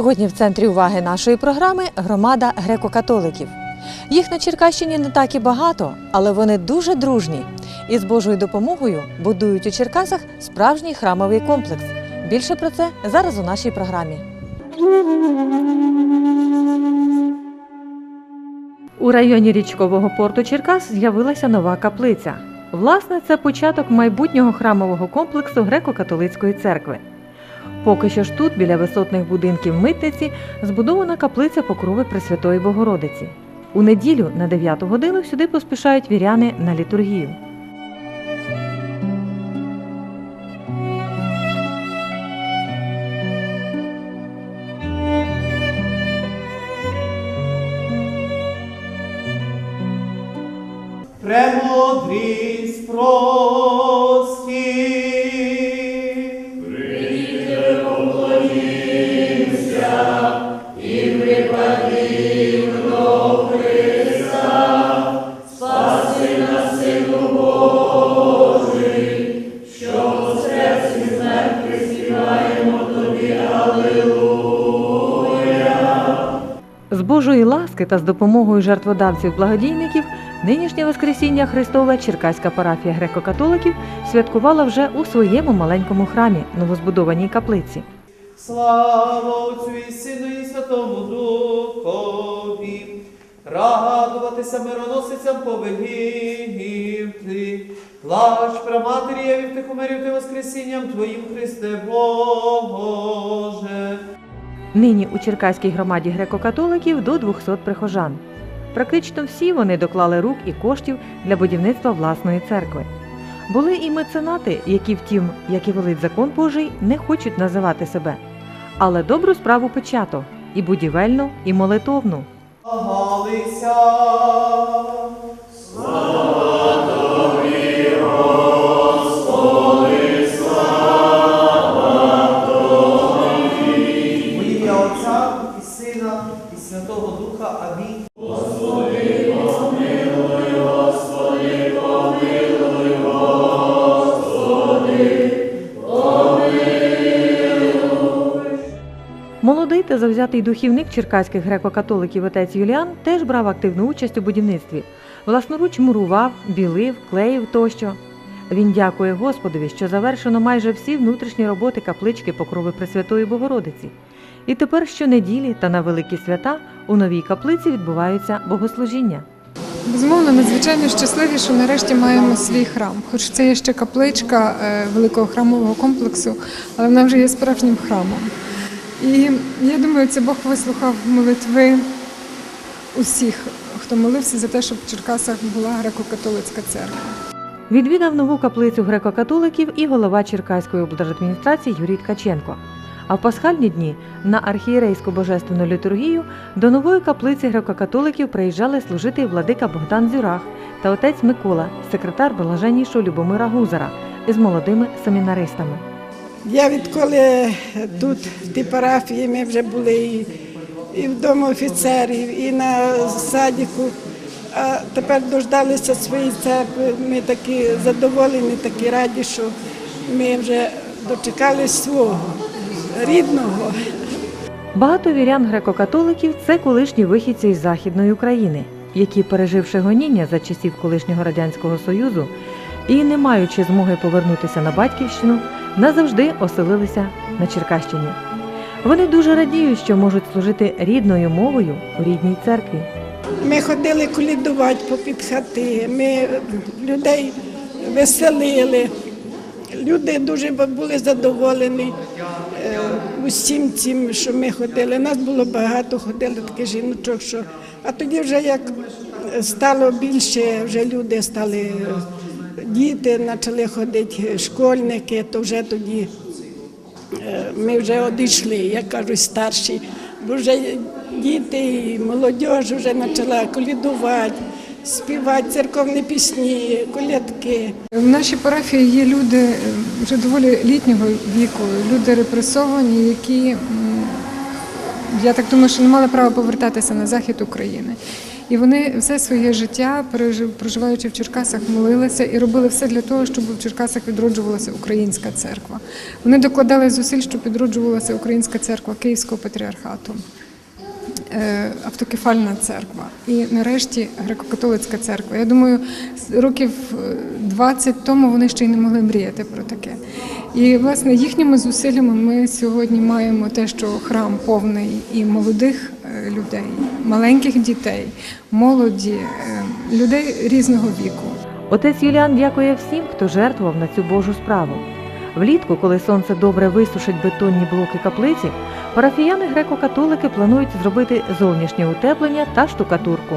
сьогодні в центрі уваги нашої програми громада греко-католиків. Їх на Черкащині не так і багато, але вони дуже дружні і з Божою допомогою будують у Черкасах справжній храмовий комплекс. Більше про це зараз у нашій програмі. У районі річкового порту Черкас з'явилася нова каплиця. Власне, це початок майбутнього храмового комплексу греко-католицької церкви. Поки що ж тут, біля висотних будинків митниці, збудована каплиця Покрови Пресвятої Богородиці. У неділю на 9 годину сюди поспішають віряни на літургію. Премудрість прості. Божої та з допомогою жертводавців-благодійників нинішнє Воскресіння Христове Черкаська парафія греко-католиків святкувала вже у своєму маленькому храмі, новозбудованій каплиці. Слава Отцю і Сину і Святому Духові. Радуватися мироносицям повелівти. Плач праматері, явів тих умерів ти Воскресінням Твоїм Христе Боже. Нині у Черкаській громаді греко-католиків до 200 прихожан. Практично всі вони доклали рук і коштів для будівництва власної церкви. Були і меценати, які, втім, як і велить закон Божий, не хочуть називати себе. Але добру справу почато і будівельну, і молитовну. Духа. Амінь. Молодий та завзятий духівник черкаських греко-католиків отець Юліан теж брав активну участь у будівництві. Власноруч мурував, білив, клеїв тощо. Він дякує Господові, що завершено майже всі внутрішні роботи каплички Покрови Пресвятої Богородиці. І тепер щонеділі та на великі свята у новій каплиці відбуваються богослужіння. Безумовно, ми звичайно щасливі, що нарешті маємо свій храм. Хоч це є ще капличка е, великого храмового комплексу, але вона вже є справжнім храмом. І я думаю, це Бог вислухав молитви усіх, хто молився за те, щоб в Черкасах була греко-католицька церква. Відвідав нову каплицю греко-католиків і голова Черкаської облдержадміністрації Юрій Ткаченко. А в пасхальні дні на архієрейську божественну літургію до нової каплиці греко-католиків приїжджали служити владика Богдан Зюрах та отець Микола, секретар блаженнішого Любомира Гузара з молодими семінаристами. Я відколи тут, в тій парафії, ми вже були і, і в дому офіцерів, і на садіку, а тепер дождалися своєї церкви. Ми такі задоволені, такі раді, що ми вже дочекались свого рідного. Багато вірян греко-католиків це колишні вихідці із Західної України, які, переживши гоніння за часів колишнього радянського союзу і не маючи змоги повернутися на батьківщину, назавжди оселилися на Черкащині. Вони дуже радіють, що можуть служити рідною мовою у рідній церкві. Ми ходили колідувати попід хати, ми людей веселили. Люди дуже були задоволені усім цим, що ми ходили. Нас було багато, ходили таких жіночок, що а тоді вже як стало більше, вже люди стали, діти почали ходити, школьники, то вже тоді е, ми вже одійшли, як кажуть, старші. Бо вже діти і молодь вже почала колідувати, співати церковні пісні, колядки. В нашій парафії є люди е, вже доволі літнього віку, люди репресовані, які я так думаю, що не мали права повертатися на захід України. І вони все своє життя, проживаючи в Черкасах, молилися і робили все для того, щоб в Черкасах відроджувалася українська церква. Вони докладали зусиль, щоб відроджувалася українська церква Київського патріархату. Е, Автокефальна церква і нарешті греко-католицька церква. Я думаю, років е, 20 тому вони ще й не могли мріяти про таке. І власне їхніми зусиллями ми сьогодні маємо те, що храм повний і молодих е, людей, маленьких дітей, молоді, е, людей різного віку. Отець Юліан дякує всім, хто жертвував на цю Божу справу. Влітку, коли сонце добре висушить бетонні блоки каплиці, парафіяни греко-католики планують зробити зовнішнє утеплення та штукатурку.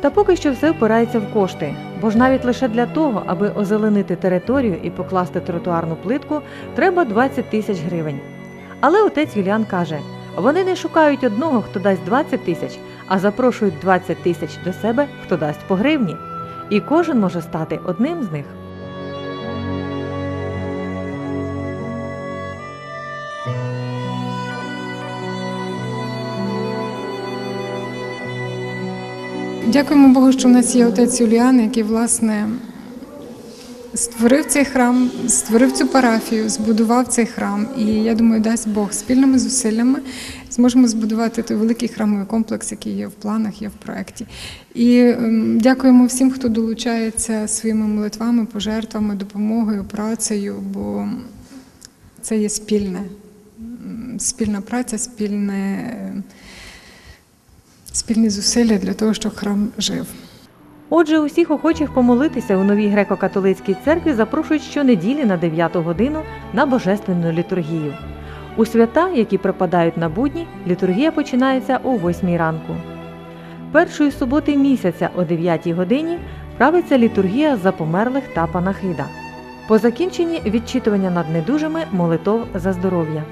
Та поки що все впирається в кошти, бо ж навіть лише для того, аби озеленити територію і покласти тротуарну плитку, треба 20 тисяч гривень. Але отець Юліан каже: вони не шукають одного, хто дасть 20 тисяч, а запрошують 20 тисяч до себе, хто дасть по гривні. І кожен може стати одним з них. Дякуємо Богу, що в нас є отець Юліан, який власне створив цей храм, створив цю парафію, збудував цей храм. І я думаю, дасть Бог спільними зусиллями зможемо збудувати той великий храмовий комплекс, який є в планах, є в проєкті. І ем, дякуємо всім, хто долучається своїми молитвами, пожертвами, допомогою, працею, бо це є спільне, спільна праця, спільне. Спільні зусилля для того, щоб храм жив. Отже, усіх охочих помолитися у новій греко-католицькій церкві запрошують щонеділі на 9 годину на божественну літургію. У свята, які припадають на будні, літургія починається о 8 ранку. Першої суботи місяця о 9 годині правиться літургія за померлих та панахида. По закінченні відчитування над недужими молитов за здоров'я.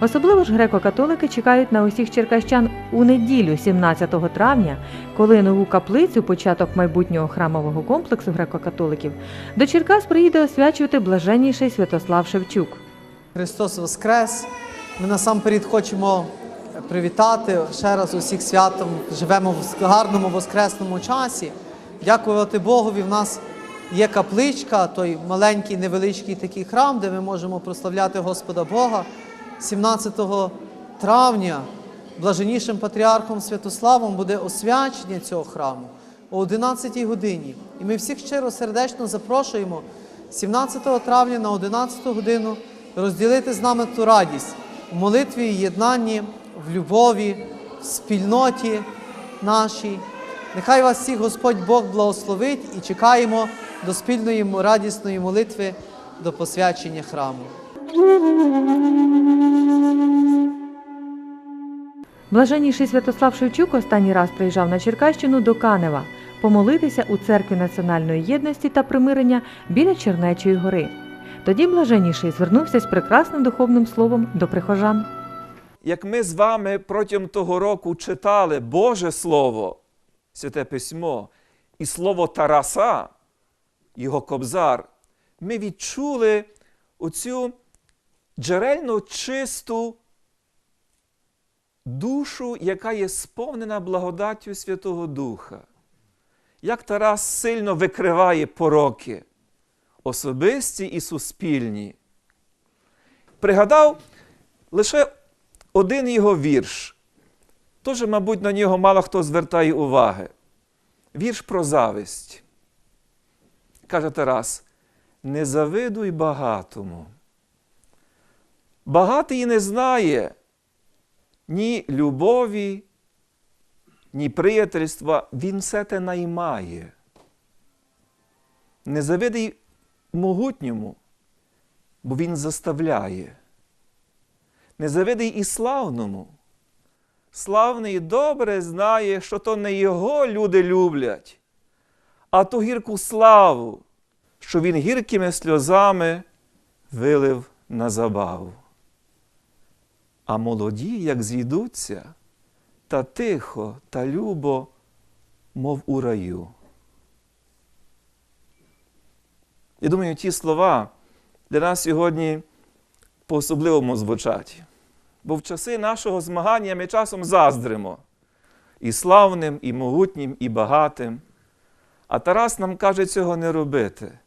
Особливо ж греко-католики чекають на усіх черкащан у неділю, 17 травня, коли нову каплицю, початок майбутнього храмового комплексу греко-католиків, до Черкас приїде освячувати блаженніший Святослав Шевчук. Христос Воскрес! Ми насамперед хочемо привітати ще раз усіх святом. Живемо в гарному воскресному часі. Дякувати Богові. В нас є капличка, той маленький невеличкий такий храм, де ми можемо прославляти Господа Бога. 17 травня блаженнішим патріархом Святославом буде освячення цього храму о 11 годині. І ми всіх щиро сердечно запрошуємо 17 травня на 11 годину розділити з нами ту радість у молитві і єднанні, в любові, в спільноті нашій. Нехай вас всіх Господь Бог благословить і чекаємо до спільної радісної молитви до посвячення храму. Блаженніший Святослав Шевчук останній раз приїжджав на Черкащину до Канева помолитися у церкві національної єдності та примирення біля Чернечої гори. Тоді блаженніший звернувся з прекрасним духовним словом до прихожан. як ми з вами протягом того року читали Боже Слово, Святе Письмо, і Слово Тараса, його кобзар, ми відчули оцю джерельно чисту душу, яка є сповнена благодаттю Святого Духа. Як Тарас сильно викриває пороки, особисті і суспільні. Пригадав лише один його вірш. Тоже, мабуть, на нього мало хто звертає уваги. Вірш про зависть. Каже Тарас: не завидуй багатому. Багатий не знає ні любові, ні приятельства, він все те наймає. Не завидуй могутньому, бо він заставляє. Не завидуй і славному. Славний добре знає, що то не його люди люблять, а ту гірку славу, що він гіркими сльозами вилив на забаву. А молоді, як зійдуться, та тихо, та любо, мов у раю. Я думаю, ті слова для нас сьогодні по-особливому звучать. Бо в часи нашого змагання ми часом заздримо. і славним, і могутнім, і багатим. А Тарас нам каже цього не робити.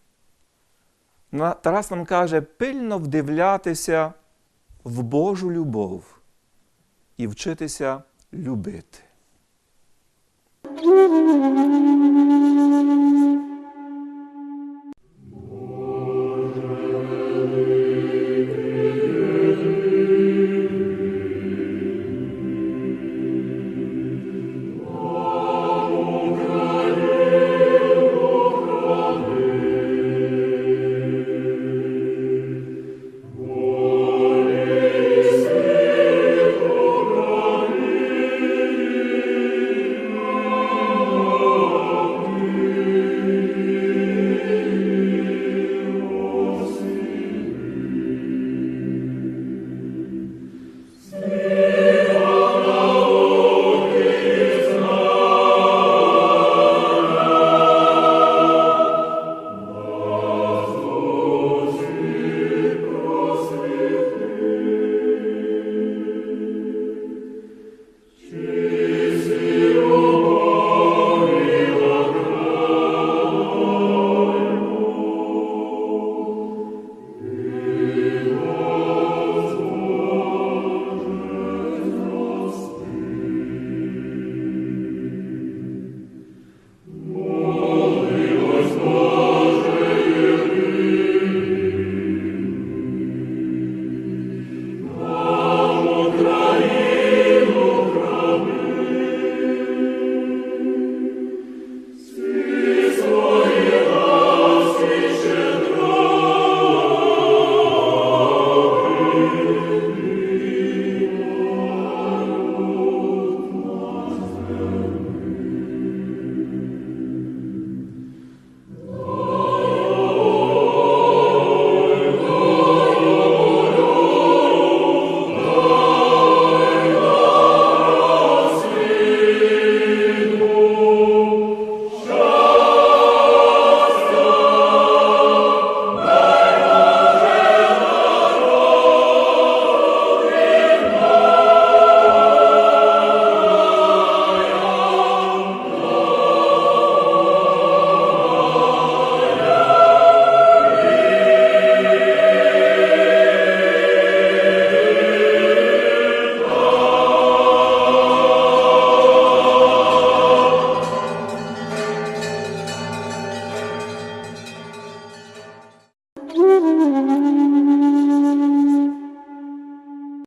Тарас нам каже пильно вдивлятися в Божу любов і вчитися любити.